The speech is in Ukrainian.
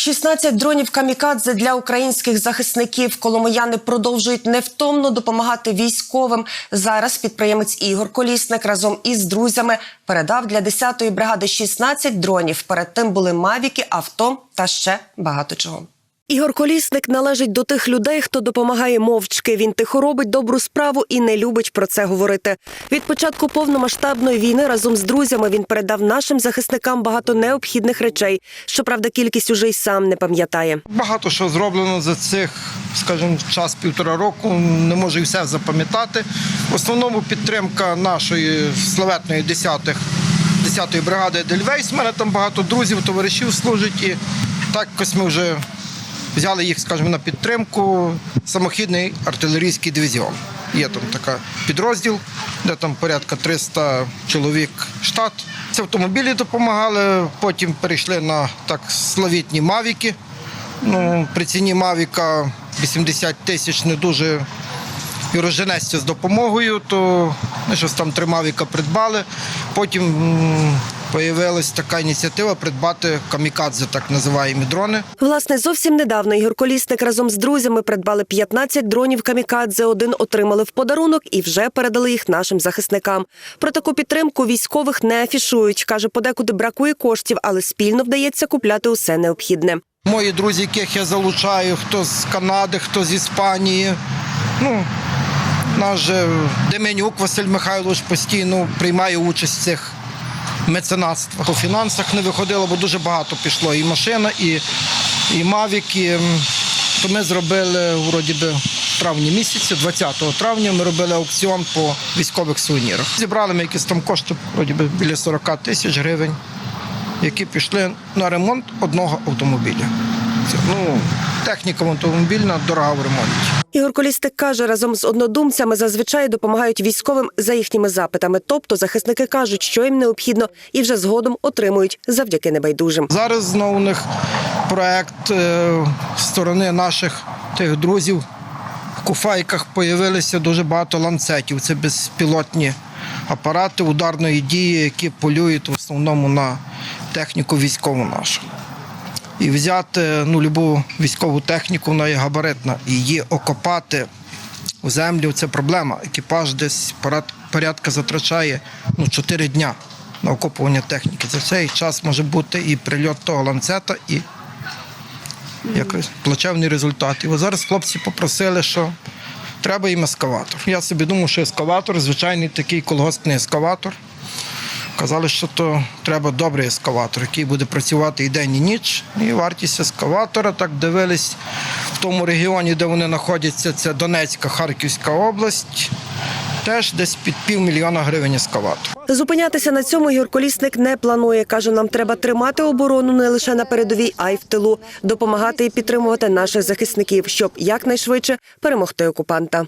16 дронів камікадзе для українських захисників. Коломияни продовжують невтомно допомагати військовим. Зараз підприємець Ігор Колісник разом із друзями передав для 10-ї бригади 16 дронів. Перед тим були мавіки, авто та ще багато чого. Ігор Колісник належить до тих людей, хто допомагає мовчки. Він тихо робить добру справу і не любить про це говорити. Від початку повномасштабної війни разом з друзями він передав нашим захисникам багато необхідних речей. Щоправда, кількість уже й сам не пам'ятає. Багато що зроблено за цих, скажімо, час півтора року. Не можу і все запам'ятати. В основному підтримка нашої славетної 10-х 10-ї бригади Дельвейс. У мене там багато друзів, товаришів служить. І так якось ми вже взяли їх, скажімо, на підтримку. Самохідний артилерійський дивізіон. Є там така підрозділ, де там порядка 300 чоловік штат. Ці автомобілі допомагали, потім перейшли на так славітні мавіки. Ну, при ціні Мавіка 80 тисяч не дуже і розженесся з допомогою, то ми щось там три Мавіка придбали. Потім появилась така ініціатива придбати камікадзе, так називаємо дрони. Власне, зовсім недавно Ігор Колісник разом з друзями придбали 15 дронів камікадзе. Один отримали в подарунок і вже передали їх нашим захисникам. Про таку підтримку військових не афішують. каже, подекуди бракує коштів, але спільно вдається купляти усе необхідне. Мої друзі, яких я залучаю, хто з Канади, хто з Іспанії. Ну, наш же Деменюк Василь Михайлович постійно приймає участь в цих меценатствах. По фінансах не виходило, бо дуже багато пішло. І машина, і, і Мавік. І, то ми зробили вроді би травні місяці, 20 травня, ми робили аукціон по військових сувенірах. Зібрали ми якісь там кошти, вроді би біля 40 тисяч гривень які пішли на ремонт одного автомобіля. Ну, техніка автомобільна дорога в ремонті. Ігор Колістик каже, разом з однодумцями зазвичай допомагають військовим за їхніми запитами. Тобто захисники кажуть, що їм необхідно, і вже згодом отримують завдяки небайдужим. Зараз знову у них проект е, сторони наших тих друзів. В куфайках з'явилися дуже багато ланцетів. Це безпілотні апарати ударної дії, які полюють в основному на техніку військову нашу. І взяти ну, любу військову техніку, вона є габаритна, і її окопати у землю це проблема. Екіпаж десь порад- порядка затрачає ну, 4 дня на окопування техніки. За цей час може бути і прильот того ланцета, і якось плачевний результат. І от зараз хлопці попросили, що треба їм ескаватор. Я собі думав, що ескаватор, звичайний такий колгоспний ескаватор. Казали, що то треба добрий ескаватор, який буде працювати і день, і ніч. І вартість ескаватора, так дивились в тому регіоні, де вони знаходяться, це Донецька, Харківська область. Теж десь під півмільйона гривень ескаватор. Зупинятися на цьому Ігор Колісник не планує. каже, нам треба тримати оборону не лише на передовій, а й в тилу, допомагати і підтримувати наших захисників, щоб якнайшвидше перемогти окупанта.